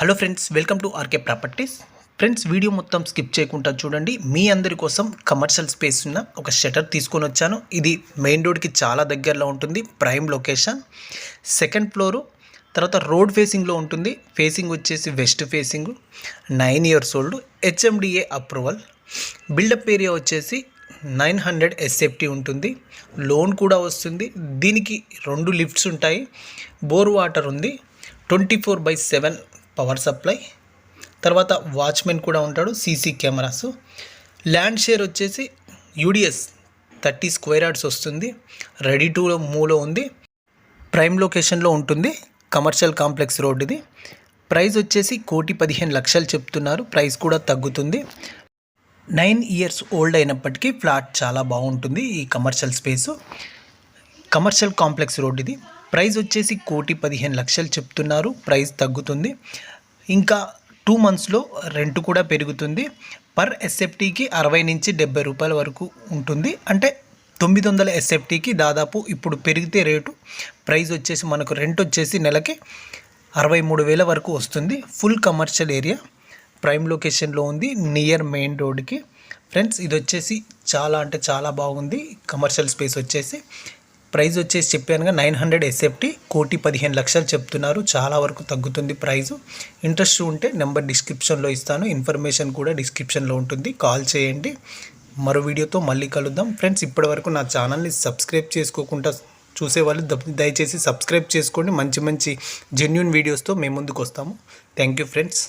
Hello friends welcome to RK properties friends video మొత్తం skip చేయకుండా చూడండి. మీ అందరి కోసం కమర్షియల్ స్పేస్ ఉన్న ఒక షటర్ తీసుకొని వచ్చాను. ఇది మెయిన్ రోడ్కి చాలా దగ్గరలో ఉంటుంది ప్రైమ్ లొకేషన్ సెకండ్ ఫ్లోరు తర్వాత రోడ్ ఫేసింగ్లో ఉంటుంది. ఫేసింగ్ వచ్చేసి west facing nine years old HMDA approval built up area వచ్చేసి నైన్ హండ్రెడ్ ఎస్ఎఫ్టీ ఉంటుంది. లోన్ కూడా వస్తుంది. దీనికి రెండు లిఫ్ట్స్ ఉంటాయి. బోర్ వాటర్ ఉంది. Twenty four by seven power supply. తర్వాత వాచ్మెన్ కూడా ఉంటాడు సీసీ కెమెరాస్. ల్యాండ్ షేర్ వచ్చేసి యూడిఎస్ థర్టీ స్క్వేర్ యార్డ్స్ వస్తుంది. రెడీ టు మూలో ఉంది. ప్రైమ్ లొకేషన్లో ఉంటుంది. కమర్షియల్ కాంప్లెక్స్ రోడ్ ఇది ప్రైస్ వచ్చేసి కోటి పదిహేను లక్షలు చెప్తున్నారు. ప్రైస్ కూడా తగ్గుతుంది. నైన్ ఇయర్స్ ఓల్డ్ అయినప్పటికీ ఫ్లాట్ చాలా బాగుంటుంది ఈ commercial space. Commercial complex road ఇది ప్రైస్ వచ్చేసి కోటి పదిహేను లక్షలు చెప్తున్నారు. ప్రైస్ తగ్గుతుంది. ఇంకా టూ మంత్స్లో రెంట్ కూడా పెరుగుతుంది. పర్ ఎస్ఎఫ్టీకి అరవై నుంచి డెబ్బై రూపాయల వరకు ఉంటుంది. అంటే తొమ్మిది వందల ఎస్ఎఫ్టీకి దాదాపు ఇప్పుడు పెరిగితే రేటు ప్రైస్ వచ్చేసి మనకు రెంట్ వచ్చేసి నెలకి అరవై మూడు వేల వరకు వస్తుంది. Full commercial area. ప్రైమ్ లొకేషన్లో ఉంది. నియర్ మెయిన్ రోడ్కి. ఫ్రెండ్స్ ఇది వచ్చేసి చాలా అంటే చాలా బాగుంది. కమర్షియల్ స్పేస్ వచ్చేసి ప్రైస్ వచ్చేసి చెప్పానుగా నైన్ హండ్రెడ్ ఎస్ఎఫ్టీ కోటి పదిహేను లక్షలు చెప్తున్నారు. చాలా వరకు తగ్గుతుంది ప్రైస్ ఇంట్రెస్ట్ ఉంటే నెంబర్ డిస్క్రిప్షన్లో ఇస్తాను. ఇన్ఫర్మేషన్ కూడా డిస్క్రిప్షన్లో ఉంటుంది. కాల్ చేయండి. మరో వీడియోతో మళ్ళీ కలుద్దాం. ఫ్రెండ్స్ ఇప్పటివరకు నా ఛానల్ని సబ్స్క్రైబ్ చేసుకోకుండా చూసేవాళ్ళు దయచేసి సబ్స్క్రైబ్ చేసుకోండి. మంచి మంచి జెన్యున్ వీడియోస్తో మేము ముందుకు వస్తాము థ్యాంక్ యూ ఫ్రెండ్స్